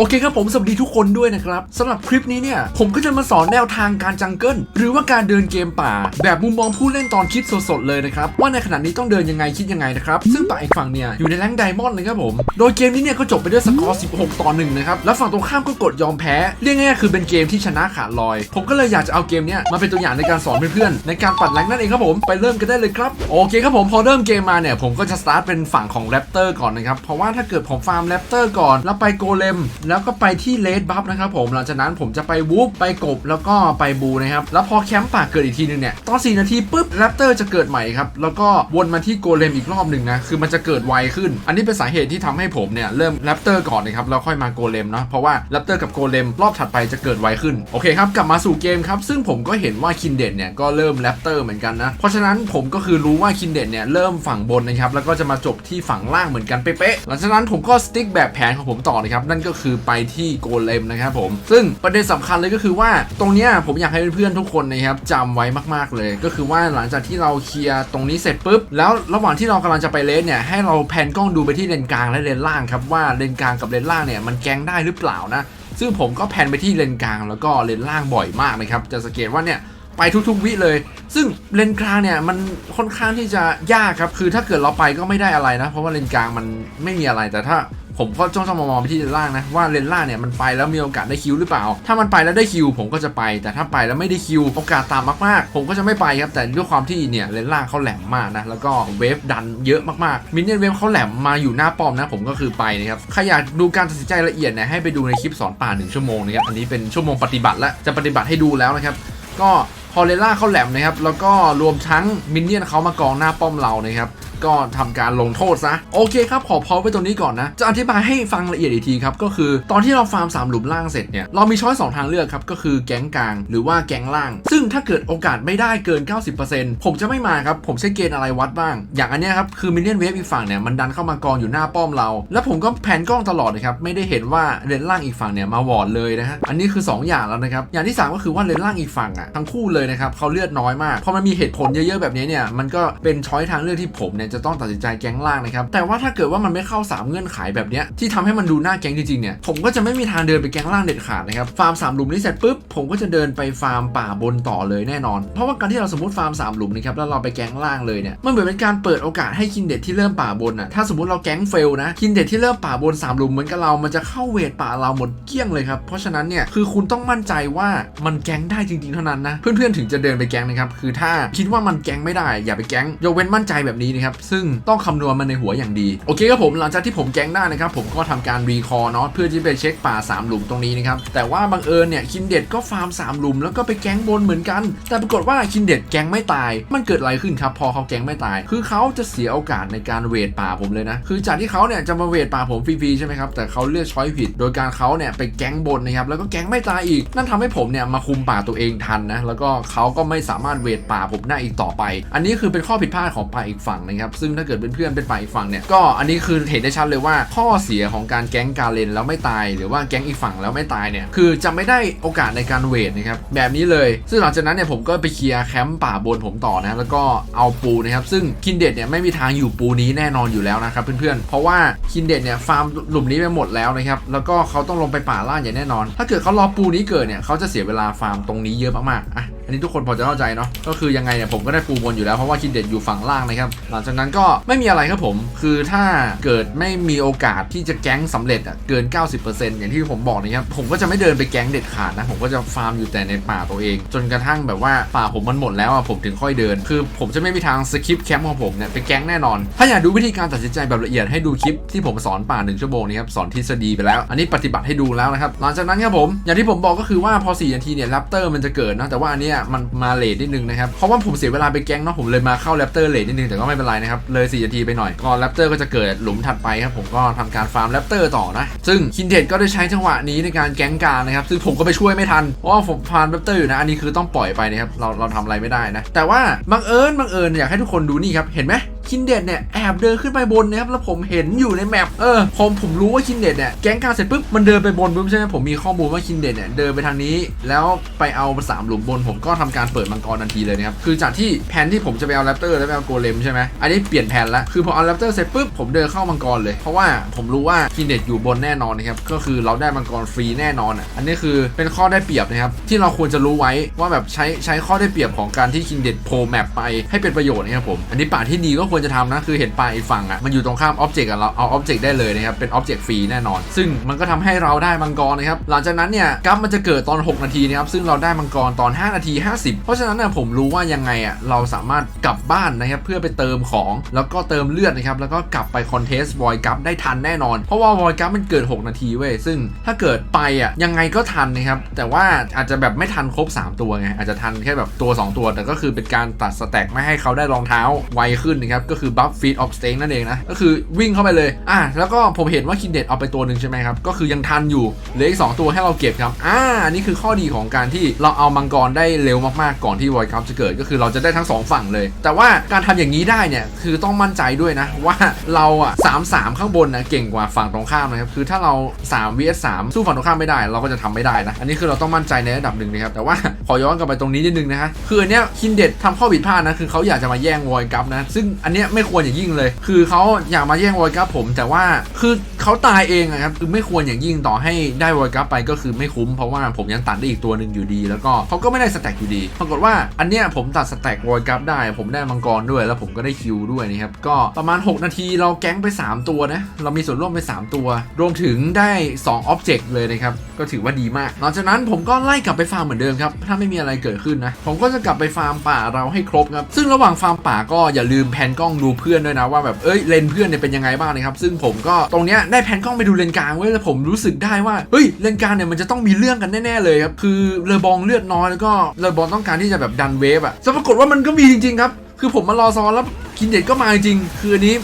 โอเคครับผมสวัสดีทุกคนด้วยนะครับสำหรับคลิปนี้เนี่ย ผมก็จะมาสอนแนวทางการจังเกิลหรือว่าการเดินเกมป่า แบบมุมมองผู้เล่นตอนคิดสดๆเลยนะครับ ว่าในขณะนี้ต้องเดินยังไงคิดยังไงนะครับ ซึ่งป่าอีกฝั่งเนี่ย อยู่ในแรงไดมอนด์นะครับผม โดยเกมนี้เนี่ยก็จบไปด้วยสกอร์ 16 ต่อ 1 นะครับ แล้วฝั่งตรงข้ามก็กดยอมแพ้ เรียกง่ายๆคือเป็นเกมที่ชนะขาดลอย ผมก็เลยอยากจะเอาเกมเนี้ยมาเป็นตัวอย่างในการสอนเพื่อนๆในการปัดแรงนั่นเองครับผมไปเริ่มกันได้เลยครับโอเคครับผมพอเริ่มเกมมาเนี่ยผมก็จะสตาร์ทเป็นฝั่งของแรปเตอร์ก่อนนะครับเพราะว่าถ้าเกิดผมฟาร์มแรปเตอร์ก่อนแล้วไปโกเลมแล้วก็ไปที่เลดบัฟนะครับผมหลังจากนั้นผมจะไปวูฟไปกบแล้วก็ไปบูนะครับแล้วพอแคมป์ป่าเกิดอีกทีนึงเนี่ยตอน4นาทีปุ๊บแรปเตอร์จะเกิดใหม่ครับแล้วก็วนมาที่โกเลมอีกรอบหนึ่งนะคือมันจะเกิดไวขึ้น อันนี้เป็นสาเหตุที่ทำให้ผมเนี่ยเริ่มแรปเตอร์ก่อนนะครับแล้วค่อยมาโกเลมเนาะเพราะว่าแรปเตอร์กับโกเลมรอบถัดไปจะเกิดไวขึ้นโอเคครับกลับมาสู่เกมครับซึ่งผมก็เห็นว่าคินเดนเนี่ยก็เริ่มแรปเตอร์เหมือนกันนะเพราะฉะนั้นผมก็คือรู้ว่าคินเดนเนี่ยเริ่มฝั่งบนนะครับแล้วก็จะมาจบที่ฝั่งล่างเหมือนกันเป๊ะๆหลังจากนั้นผมก็สติ๊กแบบแผนของผมต่อนะครับนั่นก็คือไปที่โกเลมนะครับผม ซึ่งประเด็นสำคัญเลยก็คือว่าตรงเนี้ยผมอยากให้เพื่อนๆทุกคนนะครับจำไว้มากๆเลย ก็คือว่าหลังจากที่เราเคลียร์ตรงนี้เสร็จปุ๊บแล้วระหว่างที่เรากำลังจะไปเลนเนี่ยให้เราแพนกล้องดูไปที่เลนกลางและเลนล่างครับว่าเลนกลางกับเลนล่างเนี่ยมันแกงได้หรือเปล่านะซึ่งผมก็แพนไปที่เลนกลางแล้วก็เลนล่างบ่อยมากนะครับจะสังเกตว่าเนี่ยไปทุกๆวิเลย ซึ่งเลนกลางเนี่ยมันค่อนข้างที่จะยากครับ คือถ้าเกิดเราไปก็ไม่ได้อะไรนะ เพราะว่าเลนกลางมันไม่มีอะไร แต่ถ้า ผมก็จ้องจ้องมองไปที่เลนล่างนะว่าเลนล่างเนี่ยมันไปแล้วมีโอกาสได้คิวหรือเปล่า ถ้ามันไปแล้วได้คิวผมก็จะไป แต่ถ้าไปแล้วไม่ได้คิวโอกาสต่ำมากๆ ผมก็จะไม่ไปครับแต่ด้วยความที่เนี่ยเลนล่างเขาแหลมมากนะแล้วก็เวฟดันเยอะมากๆมินเนี่ยนเวฟเขาแหลมมาอยู่หน้าป้อมนะผมก็คือไปนะครับใครอยากดูการตัดสินใจละเอียดเนี่ยให้ไปดูในคลิปสอนป่า1ชั่วโมงนะครับอันนี้เป็นชั่วโมงปฏิบัติแล้วจะปฏิบัติให้ดูแล้วนะครับก็พอเลล่าเขาแหลมนะครับแล้วก็รวมทั้งมินเนี่ยนเขามากองหน้าป้อมเรานะครับ ก็ทำการลงโทษซะโอเคครับขอพอไว้ตรงนี้ก่อนนะ จะอธิบายให้ฟังละเอียดอีกทีครับก็คือตอนที่เราฟาร์ม3หลุมล่างเสร็จเนี่ยเรามีช้อยสองทางเลือกครับก็คือแก๊งกลางหรือว่าแก๊งล่าง ซึ่งถ้าเกิดโอกาสไม่ได้เกิน 90%ผมจะไม่มาครับผมใช้เกณฑ์อะไรวัดบ้าง อย่างอันเนี้ยครับคือมินเนี่ยนเวฟอีกฝั่งเนี่ยมันดันเข้ามากองอยู่หน้าป้อมเรา แล้วผมก็แผนกล้องตลอดนะครับไม่ได้เห็นว่าเลนล่างอีกฝั่งเนี่ยมาวอดเลยนะฮะอันนี้คือ 2 อย่างแล้วนะครับอย่างที่ 3 ก็คือว่าเลนล่างอีกฝั่งอะทั้งคู่เลยนะครับเขาเลือดน้อยมากพอมันมีเหตุผลเยอะๆแบบนี้เนี่ยมันก็เป็นช้อยทางเลือกที่ผมเนี่ยจะต้องตัดสินใจแก๊งล่างนะครับ แต่ว่าถ้าเกิดว่ามันไม่เข้า 3 เงื่อนไขแบบเนี้ยที่ทำให้มันดูน่าแก๊งจริงๆเนี่ยผมก็จะไม่มีทางเดินไปแก๊งล่างเด็ดขาดนะครับฟาร์ม3หลุมนี้เสร็จปุ๊บผมก็จะเดินไปฟาร์มป่าบนต่อเลยแน่นอน เพราะว่าการที่เราสมมติฟาร์ม3หลุมนะครับแล้วเราไปแก๊งล่างเลยเนี่ยมันเหมือนเป็นการเปิดโอกาสให้คินเด็ดที่เริ่มป่าบนอะถ้าสมมติเราแก๊งเฟลนะคินเด็ดที่เริ่มป่าบน3หลุมเหมือนกับเรามันจะเข้าเวทป่าเราหมดเกลี้ยงเลยครับเพราะฉะนั้นเนี่ยคือคุณต้องมั่นใจว่ามันแก๊งได้จริงๆเท่านั้นนะเพื่อนๆถึงจะเดินไปแก๊งนะครับคือถ้าคิดว่ามันแก๊งไม่ได้อย่าไปแก๊งยกเว้นมั่นใจแบบนี้นะครับซึ่งต้องคำนวณมันในหัวอย่างดี โอเคครับผมหลังจากที่ผมแก๊งได้นะครับผมก็ทำการรีคอร์เนาะเพื่อที่ไปเช็คป่า 3 หลุมตรงนี้นะครับแต่ว่าบังเอิญเนี่ยคินเด็ดก็ฟาร์ม 3 หลุมแล้วก็ไปแก๊งบนเหมือนกัน แต่ปรากฏว่าคินเด็ดแก๊งไม่ตาย มันเกิดอะไรขึ้นครับพอเขาแก๊งไม่ตาย คือเขาจะเสียโอกาสในการเวทป่าผมเลยนะคือจากที่เขาเนี่ยจะมาเวทป่าผมฟรีๆใช่ไหมครับแต่เขาเลือกช้อยผิด โดยการเขาเนี่ยไปแก๊งบนนะครับแล้วก็แก๊งไม่ตายอีก นั่นทำให้ผมเนี่ยมาคุมป่าตัวเองทันนะแล้วก็เขาก็ไม่สามารถเวทป่าผมได้อีกต่อไป อันนี้คือเป็นข้อผิดพลาดของป่าอีกฝั่งนะครับซึ่งถ้าเกิดเป็นเพื่อนเป็นป่าอีกฝั่งเนี่ยก็อันนี้คือเห็นได้ชัดเลยว่าข้อเสียของการแก๊งกาเลนแล้วไม่ตาย หรือว่าแก๊งอีกฝั่งแล้วไม่ตายเนี่ยคือจะไม่ได้โอกาสในการเวทนะครับแบบนี้เลย ซึ่งหลังจากนั้นเนี่ยผมก็ไปเคลียร์แคมป์ป่าบนผมต่อนะแล้วก็เอาปูนะครับซึ่งคินเด็ดเนี่ยไม่มีทางอยู่ปูนี้แน่นอนอยู่แล้วนะครับเพื่อนๆเพราะว่าคินเด็ดเนี่ยฟาร์มหลุมนี้ไปหมดแล้วนะครับแล้วก็เขาต้องลงไปป่าล่าอย่างแน่นอน ถ้าเกิดเขารอปูนี้เกิดเนี่ยเขาจะเสียเวลาฟาร์มตรงนี้เยอะมากๆอะ อันนี้ทุกคนพอจะเข้าใจเนาะก็คือยังไงเนี่ยผมก็ได้ปูบนอยู่แล้วเพราะว่าคินเด็ดอยู่ฝั่งล่างนะครับหลังจากนั้นก็ไม่มีอะไรครับผม คือถ้าเกิดไม่มีโอกาสที่จะแก๊งสำเร็จอะเกิน 90%อย่างที่ผมบอกนะครับผมก็จะไม่เดินไปแก๊งเด็ดขาดนะผมก็จะฟาร์มอยู่แต่ในป่าตัวเอง จนกระทั่งแบบว่าป่าผมมันหมดแล้วอะผมถึงค่อยเดิน คือผมจะไม่มีทางสคิปแคมป์ของผมเนี่ยไปแก๊งแน่นอน ถ้าอยากดูวิธีการตัดสินใจแบบละเอียดให้ดูคลิปที่ผมสอนป่า1ชั่วโมงนี้ครับสอนทฤษฎีไปแล้ว อันนี้ปฏิบัติให้ดูแล้วนะครับหลังจากนั้นครับผมอย่างที่ผมบอกก็คือว่าพอ 4 นาทีเนี่ยแรปเตอร์มันจะเกิดนะแต่ว่าอันเนี้ยมันมาเลทนิดนึงนะครับเพราะว่าผมเสียเวลาไปแก๊งเนาะผมเลยมาเข้าแรปเตอร์เลทนิดนึงแต่ก็ไม่เป็นไรนะครับเลย4นาทีไปหน่อยก็แรปเตอร์ก็จะเกิดหลุมถัดไปครับผมก็ทำการฟาร์มแรปเตอร์ต่อนะซึ่งคินเทดก็ได้ใช้จังหวะนี้ในการแก๊งกลารนะครับซึ่งผมก็ไปช่วยไม่ทันเพราะว่าผมฟาร์มแรปเตอร์อยู่นะอันนี้คือต้องปล่อยไปนะครับเราเราทำอะไรไม่ได้นะแต่ว่าบังเอิญบังเอิญอยากให้ทุกคนดูนี่ครับเห็นไหม คินเดดเนี่ยแอบเดินขึ้นไปบนนะครับแล้วผมเห็นอยู่ในแมปเออผมผมรู้ว่าคินเดดเนี่ยแก๊งกาเสร็จปุ๊บมันเดินไปบนปุ๊บใช่ไหมผมมีข้อมูลว่าคินเดดเนี่ยเดินไปทางนี้ แล้วไปเอาสามหลุมบนผมก็ทำการเปิดมังกรทันทีเลยนะครับคือจากที่แผนที่ผมจะไปเอาแรปเตอร์แล้วไปเอาโกเลมใช่ไหมอันนี้เปลี่ยนแผนแล้วคือพอเอาแรปเตอร์เสร็จปุ๊บผมเดินเข้ามังกรเลย เพราะว่าผมรู้ว่าคินเดดอยู่บนแน่นอนนะครับก็คือเราได้มังกรฟรีแน่นอนอะอันนี้คือเป็นข้อได้เปรียบนะครับที่เราควรจะรู้ไว้ว่าแบบใช้ใช้ข้อได้เปรียบของการที่คินเดดโพแมปไปให้เป็นประโยชน์นะครับผมอันนี้ป่าที่ดีก็ควรจะทำนะคือเห็นป่าอีกฝั่งอะมันอยู่ตรงข้ามออบเจกต์อะเราเอาออบเจกต์ได้เลยนะครับเป็นออบเจกต์ฟรีแน่นอน ซึ่งมันก็ทำให้เราได้มังกรนะครับหลังจากนั้นเนี่ยกัฟมันจะเกิดตอน 6 นาทีนะครับซึ่งเราได้มังกรตอน 5 นาที 50 เพราะฉะนั้นเนี่ยผมรู้ว่ายังไงอะเราสามารถกลับบ้านนะครับเพื่อไปเติมของแล้วก็เติมเลือดนะครับแล้วก็กลับไปคอนเทสต์วอยกัฟได้ทันแน่นอน เพราะว่าวอยกัฟมันเกิด 6 นาทีเว้ยซึ่งถ้าเกิดไปอะยังไงก็ทันนะครับแต่ว่าอาจจะแบบไม่ทันครบ 3 ตัวไงอาจจะทันแค่แบบตัว 2 ตัว แต่ก็คือเป็นการตัดสแต็กไม่ให้เขาได้รองเท้าไวขึ้นนะครับก็คือบัฟฟีดออฟสเต็งนั่นเองนะก็คือวิ่งเข้าไปเลยอะแล้วก็ผมเห็นว่าคินเด็ดเอาไปตัวหนึ่งใช่ไหมครับก็คือยังทันอยู่เหลืออีกสองตัวให้เราเก็บครับอ่าอันนี้คือข้อดีของการที่เราเอามังกรได้เร็วมากๆก่อนที่วอยคัพจะเกิดก็คือเราจะได้ทั้งสองฝั่งเลย แต่ว่าการทำอย่างนี้ได้เนี่ยคือต้องมั่นใจด้วยนะว่าเราอะสามสามข้างบนนะเก่งกว่าฝั่งตรงข้ามนะครับคือถ้าเรา3 vs 3สู้ฝั่งตรงข้ามไม่ได้ เราก็จะทำไม่ได้นะอันนี้คือเราต้องมั่นใจในระดับหนึ่งนะครับแต่ว่าขอย้อนกลับไปตรงนี้นิดนึงนะฮะคืออันเนี้ยคินเด็ดทำข้อผิดพลาดนะคือเขาอยากจะมาแย่งวอยกัฟนะซึ่งอันเนี้ยไม่ควรอย่างยิ่งเลย คือเขาอยากมาแย่งวอยกับผม แต่ว่าคือเขาตายเองอะครับคือไม่ควรอย่างยิ่งต่อให้ได้วอยกัฟไปก็คือไม่คุ้มเพราะว่าผมยังตัดได้อีกตัวหนึ่งอยู่ดี แล้วก็เขาก็ไม่ได้สแต็กอยู่ดีปรากฏว่าอันเนี้ยผมตัดสแต็กวอยกัฟได้ ผมได้มังกรด้วย แล้วผมก็ได้คิวด้วยนะครับก็ประมาณ 6 นาทีเราแก๊งไป 3 ตัวนะเรามีส่วนร่วมไป 3 ตัว รวมถึงได้2อ็อบเจกต์เลยนะครับก็ถือว่าดีมากหลังจากนั้นผมก็ไล่กลับไปฟาร์มเหมือนเดิมครับถ้าไม่มีอะไรเกิดขึ้นนะผมก็จะกลับไปฟาร์มป่าเราให้ครบครับซึ่งระหว่างฟาร์มป่าก็อย่าลืมแผนกล้องดูเพื่อนด้วยนะว่าแบบเอ้ยเลนเพื่อนเนี่ยเป็นยังไงบ้างนะครับซึ่งผมก็ตรงเนี้ยได้แผนกล้องไปดูเลนกลางเว้ยแล้วผมรู้สึกได้ว่าเฮ้ยเลนกลางเนี่ยมันจะต้องมีเรื่องกันแน่ๆเลยครับคือเลอบองเลือดน้อยแล้วก็เลอบองต้องการที่จะแบบดันเวฟอะแต่ปรากฏว่ามันก็มีจริงๆครับคือผมมารอซ้อนแล้วคินเด็ดก็มาจริง คืออันนี้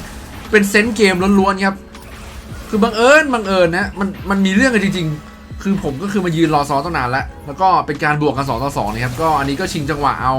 เป็นเซนส์เกมล้วนๆครับคือบังเอิญบังเอิญนะมันมันมีเรื่องกันจริงๆ คือผมก็คือมายืนรอซ้อนตั้งนานแล้วแล้วก็เป็นการบวกกัน2ต่อ2นะครับก็อันนี้ก็ชิงจังหวะเอา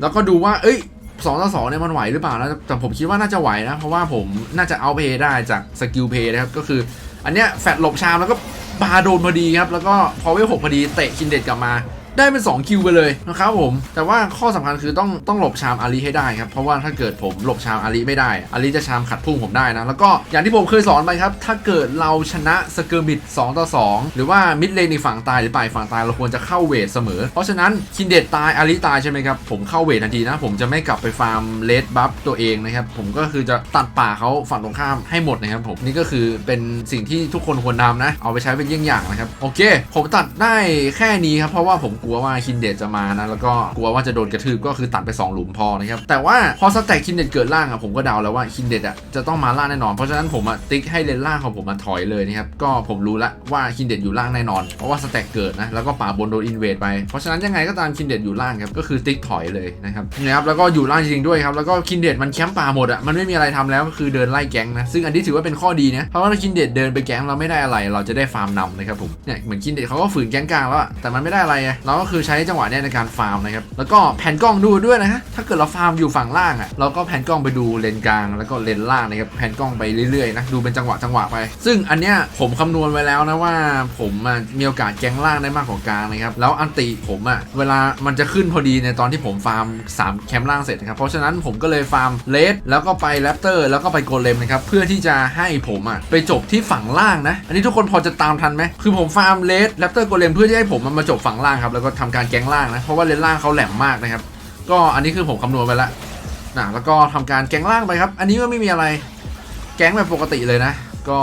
แล้วก็ดูว่า เอ้ย สองต่อสองเนี่ยมันไหวหรือเปล่านะแต่ผมคิดว่าน่าจะไหวนะ เพราะว่าผมน่าจะเอาเพย์ได้จากสกิลเพย์นะครับ ก็คือ อันเนี้ยแฟดหลบชามแล้วก็ปาโดนพอดีครับ แล้วก็พอเวลหกพอดีเตะคินเด็ดกลับมา ได้เป็น 2 คิวไปเลยนะครับผม แต่ว่าข้อสำคัญคือต้องต้องหลบชามอาลีให้ได้ครับ เพราะว่าถ้าเกิดผมหลบชามอาลีไม่ได้ อาลีจะชามขัดพุ่งผมได้นะ แล้วก็อย่างที่ผมเคยสอนไปครับ ถ้าเกิดเราชนะสเกอร์มิด2ต่อ 2 หรือว่ามิดเลนในฝั่งตายหรือป่ายฝั่งตายเราควรจะเข้าเวทเสมอ เพราะฉะนั้นคินเดตตายอาลีตายใช่ไหมครับ ผมเข้าเวททันทีนะ ผมจะไม่กลับไปฟาร์มเลดบัฟตัวเองนะครับ ผมก็คือจะตัดป่าเขาฝั่งตรงข้ามให้หมดนะครับผม นี่ก็คือเป็นสิ่งที่ทุกคนควรทำนะ เอาไปใช้เป็นเยี่ยงอย่างนะครับ โอเค ผมตัดได้แค่นี้ครับ เพราะว่าผมกลัวว่าคินเดตจะมานะแล้วก็กลัวว่าจะโดนกระทืบก็คือตัดไป 2 หลุมพอนะครับแต่ว่าพอสแต็กคินเดตเกิดล่างอะผมก็เดาแล้วว่าคินเดตอะจะต้องมาล่างแน่นอนเพราะฉะนั้นผมอะติ๊กให้เลนล่างของผมมาถอยเลยนะครับก็ผมรู้ละว่าคินเดตอยู่ล่างแน่นอนเพราะว่าสแต็กเกิดนะแล้วก็ป่าบนโดนอินเวดไปเพราะฉะนั้นยังไงก็ตามคินเดตอยู่ล่างครับก็คือติ๊กถอยเลยนะครับนะครับแล้วก็อยู่ล่างจริงด้วยครับแล้วก็คินเดตมันแคมป์ป่าหมดอะมันไม่มีอะไรทำแล้วก็คือเดินไล่แก๊งนะซึ่งอันนี้ถือว่าเป็นข้อดีนะเพราะว่าคินเดตเดินไปแก๊งเราไม่ได้อะไร เราจะได้ฟาร์มนำนะครับผมเนี่ยเหมือนคินเดตเขาก็ฝืนแก๊งกลางแล้วแต่มันไม่ได้อะไรไงเราก็คือใช้จังหวะเนี้ยในการฟาร์มนะครับ แล้วก็แผ่นกล้องดูด้วยนะฮะ ถ้าเกิดเราฟาร์มอยู่ฝั่งล่างอะเราก็แผ่นกล้องไปดูเลนกลางแล้วก็เลนล่างนะครับ แผ่นกล้องไปเรื่อยๆนะ ดูเป็นจังหวะจังหวะไป ซึ่งอันเนี้ยผมคำนวณไว้แล้วนะว่าผมมีโอกาสแกงล่างได้มากกว่ากลางนะครับ แล้วอันติผมอะเวลามันจะขึ้นพอดีในตอนที่ผมฟาร์ม 3 แคมป์ล่างเสร็จนะครับ เพราะฉะนั้นผมก็เลยฟาร์มเลสแล้วก็ไปแรปเตอร์แล้วก็ไปโกเลมนะครับ เพื่อที่จะให้ผมอะไปจบที่ฝั่งล่างนะ อันนี้ทุกคนพอจะตามทันไหมคือผมฟาร์มเลสแรปเตอร์โกเลมเพื่อที่ให้ผมมันมาจบฝั่งล่างครับแล้วก็ทำการแกงล่างนะ เพราะว่าเลนล่างเขาแหลมมากนะครับ ก็อันนี้คือผมคำนวณไปแล้วนะแล้วก็ทำการแกงล่างไปครับ อันนี้ก็ไม่มีอะไร แกงแบบปกติเลยนะ ก็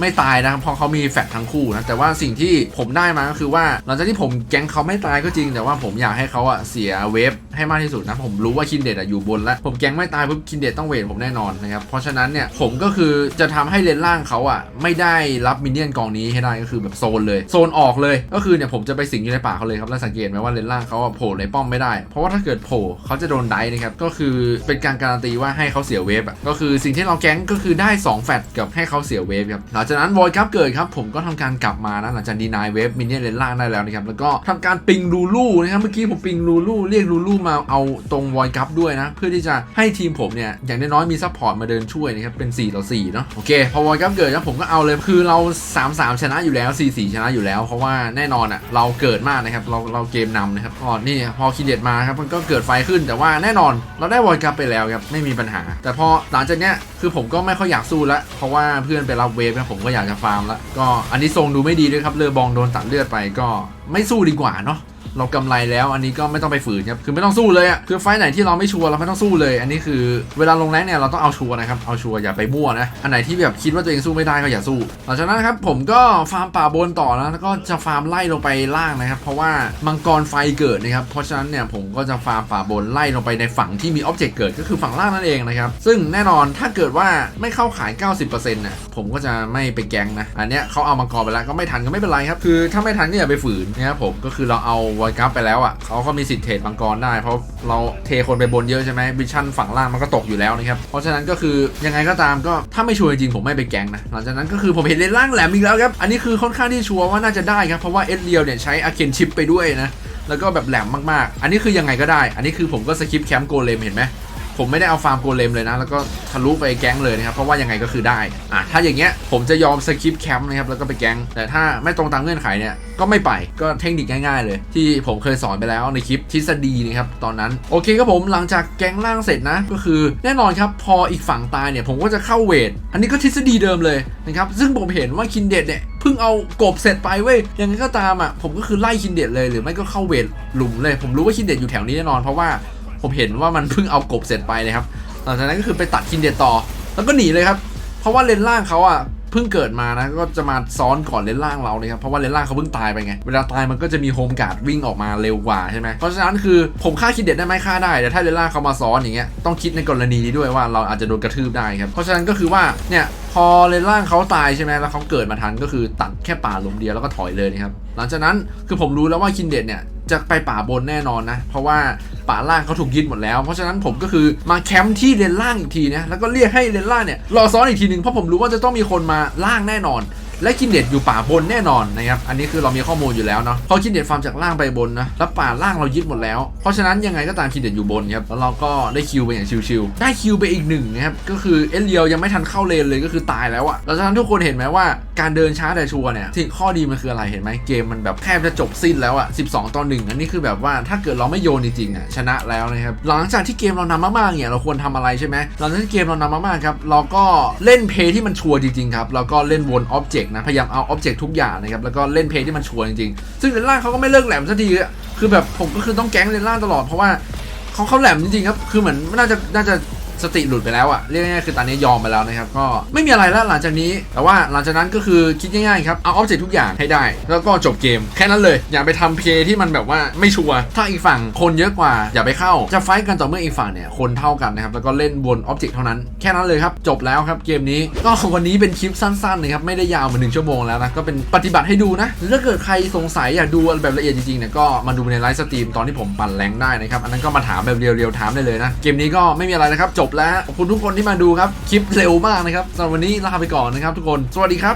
ไม่ตายนะเพราะเขามีแฟกทั้งคู่นะแต่ว่าสิ่งที่ผมได้มาก็คือว่าหลังจากที่ผมแก๊งเขาไม่ตายก็จริง แต่ว่าผมอยากให้เขาอะเสียเวฟให้มากที่สุดนะผมรู้ว่าคินเดตอะอยู่บนแล้วผมแก๊งไม่ตายปุ๊บคินเดตต้องเวทผมแน่นอนนะครับเพราะฉะนั้นเนี่ยผมก็คือจะทำให้เลนล่างเขาอะไม่ได้รับมินเนี่ยนกองนี้ให้ได้ก็คือแบบโซนเลยโซนออกเลยก็คือเนี่ยผมจะไปสิงอยู่ในป่าเขาเลยครับแล้วสังเกตไหมว่าเลนล่างเขาอะโผล่ในป้อมไม่ได้ เพราะว่าถ้าเกิดโผล่เขาจะโดนไดฟ์นะครับก็คือเป็นการการันตีว่าให้เขาเสียเวฟอะก็คือสิ่งที่เราแก๊งก็คือได้ 2 แฟตกับให้เขาเสียเวฟครับงจากนั้นวอยครับเกิดครับผมก็ทำการกลับมานะหลังจากดีนายเวฟมินเนี่ยเลนล่างได้แล้วนะครับแล้วก็ทำการปิงลูลูนะครับเมื่อกี้ผมปิงลูลูเรียกลูลูมาเอาตรงวอยครับด้วยนะเพื่อที่จะให้ทีมผมเนี่ยอย่างน้อยๆมีซัพพอร์ตมาเดินช่วยนะครับเป็น4ต่อ4เนาะโอเคพอวอยครับเกิดนะผมก็เอาเลยคือเรา 3-3 ชนะอยู่แล้ว 4-4 ชนะอยู่แล้ว เพราะว่าแน่นอนอะเราเกิดมากนะครับเราเราเกมนำนะครับพอนี่พอคิดเด็ดมาครับมันก็เกิดไฟขึ้นแต่ว่าแน่นอนเราได้วอยครับไปแล้วครับไม่มีปัญหา แต่พอหลังจากเนี้ยคือผมก็ไม่ค่อยอยากสู้ละเพราะว่าเพื่อนไปรับเวฟนะผมมก็อยากจะฟาร์มละก็อันนี้ทรงดูไม่ดีด้วยครับเรือบองโดนตัดเลือดไปก็ไม่สู้ดีกว่าเนาะ เรากำไรแล้ว อันนี้ก็ไม่ต้องไปฝืนครับ คือไม่ต้องสู้เลยอะคือไฟไหนที่เราไม่ชัวร์เราไม่ต้องสู้เลย อันนี้คือเวลาลงแรงเนี่ยเราต้องเอาชัวร์นะครับ เอาชัวร์อย่าไปมั่วนะ อันไหนที่แบบคิดว่าตัวเองสู้ไม่ได้ก็อย่าสู้ หลังจากนั้นครับผมก็ฟาร์มป่าบนต่อนะ แล้วก็จะฟาร์มไล่ลงไปล่างนะครับ เพราะว่ามังกรไฟเกิดนะครับ เพราะฉะนั้นเนี่ยผมก็จะฟาร์มป่าบนไล่ลงไปในฝั่งที่มีอ็อบเจกต์เกิดก็คือฝั่งล่างนั่นเองนะครับ ซึ่งแน่นอนถ้าเกิดว่าไม่เข้าขาย 90%นะผมก็จะไม่ไปแกงนะ อันเนี้ยเขาเอามังกรไปแล้วก็ไม่ทันก็ไม่เป็นไรครับ คือถ้าไม่ทันก็อย่าไปฝืนนะครับผมก็คือเราเอาวอยกัฟไปแล้วอะเขาก็มีสิทธิ์เทรดมังกรได้ เพราะเราเทคนไปบนเยอะใช่ไหมวิชั่นฝั่งล่างมันก็ตกอยู่แล้วนะครับ เพราะฉะนั้นก็คือยังไงก็ตามก็ถ้าไม่ชัวร์จริงผมไม่ไปแกงนะ หลังจากนั้นก็คือผมเห็นเลนล่างแหลมอีกแล้วครับ อันนี้คือค่อนข้างที่ชัวร์ว่าน่าจะได้ครับ เพราะว่าเอสเรียวเนี่ยใช้อาเคนชิปไปด้วยนะ แล้วก็แบบแหลมมากๆ อันนี้คือยังไงก็ได้ อันนี้คือผมก็สกิปแคมป์โกเลมเห็นไหม ผมไม่ได้เอาฟาร์มโกเลมเลยนะ แล้วก็ทะลุไปแก๊งเลยนะครับ เพราะว่ายังไงก็คือได้อะถ้าอย่างเงี้ยผมจะยอมสคิปแคมป์นะครับแล้วก็ไปแก๊ง แต่ถ้าไม่ตรงตามเงื่อนไขเนี่ยก็ไม่ไปก็เทคนิคง่ายๆเลย ที่ผมเคยสอนไปแล้วในคลิปทฤษฎีนะครับตอนนั้น โอเคครับผมหลังจากแก๊งล่างเสร็จนะ ก็คือแน่นอนครับพออีกฝั่งตายเนี่ยผมก็จะเข้าเวท อันนี้ก็ทฤษฎีเดิมเลยนะครับซึ่งผมเห็นว่าคินเดดเนี่ยเพิ่งเอากบเสร็จไปเว้ยยังไงก็ตามอะผมก็คือไล่คินเดดเลยหรือไม่ก็เข้าเวทหลุมเลย ผมรู้ว่าคินเดดอยู่แถวนี้แน่นอนเพราะว่า ผมเห็นว่ามันเพิ่งเอากบเสร็จไปเลยครับหลังจากนั้นก็คือไปตัดคินเดตต่อ แล้วก็หนีเลยครับ เพราะว่าเลนล่างเขาอะเพิ่งเกิดมานะก็จะมาซ้อนก่อนเลนล่างเราเลยครับเพราะว่าเลนล่างเขาเพิ่งตายไปไงเวลาตายมันก็จะมีโฮมการ์ดวิ่งออกมาเร็วกว่าใช่ไหมเพราะฉะนั้นคือผมฆ่าคินเดตได้ไหมฆ่าได้แต่ถ้าเลนล่างเขามาซ้อนอย่างเงี้ยต้องคิดในกรณีนี้ด้วยว่าเราอาจจะโดนกระทืบได้ครับเพราะฉะนั้นก็คือว่าเนี่ย พอเลนล่างเขาตายใช่ไหมแล้วเขาเกิดมาทันก็คือตัดแค่ป่าลมเดียวแล้วก็ถอยเลยนะครับหลังจากนั้นคือผมรู้แล้วว่าคินเดตเนี่ยจะไปป่าบนแน่นอนนะ เพราะว่าป่าล่างเขาถูกยึดหมดแล้ว เพราะฉะนั้นผมก็คือมาแคมป์ที่เลนล่างอีกทีนะแล้วก็เรียกให้เลนล่างเนี่ยรอซ้อนอีกทีหนึ่งเพราะผมรู้ว่าจะต้องมีคนมาล่างแน่นอน และคินเดตอยู่ป่าบนแน่นอนนะครับ อันนี้คือเรามีข้อมูลอยู่แล้วเนาะเพราะคินเดตฟาร์มจากล่างไปบนนะแล้วป่าล่างเรายึดหมดแล้ว เพราะฉะนั้นยังไงก็ตามคินเดตอยู่บนครับ แล้วเราก็ได้คิวไปอย่างชิวๆ ได้คิวไปอีกหนึ่งนะครับ ก็คือเอเลียวยังไม่ทันเข้าเลนเลยก็คือตายแล้วอะแล้วฉะนั้นทุกคนเห็นไหมว่าการเดินช้าแต่ชัวร์เนี่ยสิ่งข้อดีมันคืออะไรเห็นไหมเกมมันแบบแทบจะจบสิ้นแล้วอะ12ต่อ1อันนี้คือแบบว่าถ้าเกิดเราไม่โยนจริงๆอะชนะแล้วนะครับหลังจากที่เกมเรานำมากๆเนี่ยเราควรทำอะไรใช่ไหมหลังจากที่เกมเรานำมากๆครับเราก็เล่นเพย์ที่มันชัวร์จริงๆครับแล้วก็เล่นวนออบเจกต์นะพยายามเอาอ็อบเจกต์ทุกอย่างนะครับแล้วก็เล่นเพลย์ที่มันชัวร์จริงๆ ซึ่งเลนล่าเขาก็ไม่เลิกแหลมสักทีคือแบบผมก็คือต้องแก๊งเลนล่าตลอดเพราะว่าเขาเขาแหลมจริงๆครับคือเหมือนน่าจะน่าจะ สติหลุดไปแล้วอะเรียกง่ายๆคือตอนนี้ยอมไปแล้วนะครับก็ไม่มีอะไรแล้วหลังจากนี้ แต่ว่าหลังจากนั้นก็คือคิดง่ายๆครับเอาออบเจกต์ทุกอย่างให้ได้ แล้วก็จบเกมแค่นั้นเลย อย่าไปทำเพย์ที่มันแบบว่าไม่ชัวร์ถ้าอีกฝั่งคนเยอะกว่าอย่าไปเข้าจะไฟท์กันต่อเมื่ออีกฝั่งเนี่ยคนเท่ากันนะครับแล้วก็เล่นบนออบเจกต์เท่านั้นแค่นั้นเลยครับจบแล้วครับเกมนี้ก็วันนี้เป็นคลิปสั้นๆนะครับไม่ได้ยาวเหมาหนึ่งชั่วโมงแล้วนะก็เป็นปฏิบัติให้ดูนะถ้าเกิดใครสงสัยอยากดูแบบละเอียดจริงๆเนี่ยก็มาดูในไลฟ์สตรีมตอนที่ผมปั่นแรงได้นะครับอันนั้นก็มาถามแบบเรียวๆถามได้เลยนะเกมนี้ก็ไม่มีอะไรนะครับจบแล้วขอบคุณทุกคนที่มาดูครับ คลิปเร็วมากนะครับสำหรับวันนี้ลาไปก่อนนะครับทุกคน สวัสดีครับ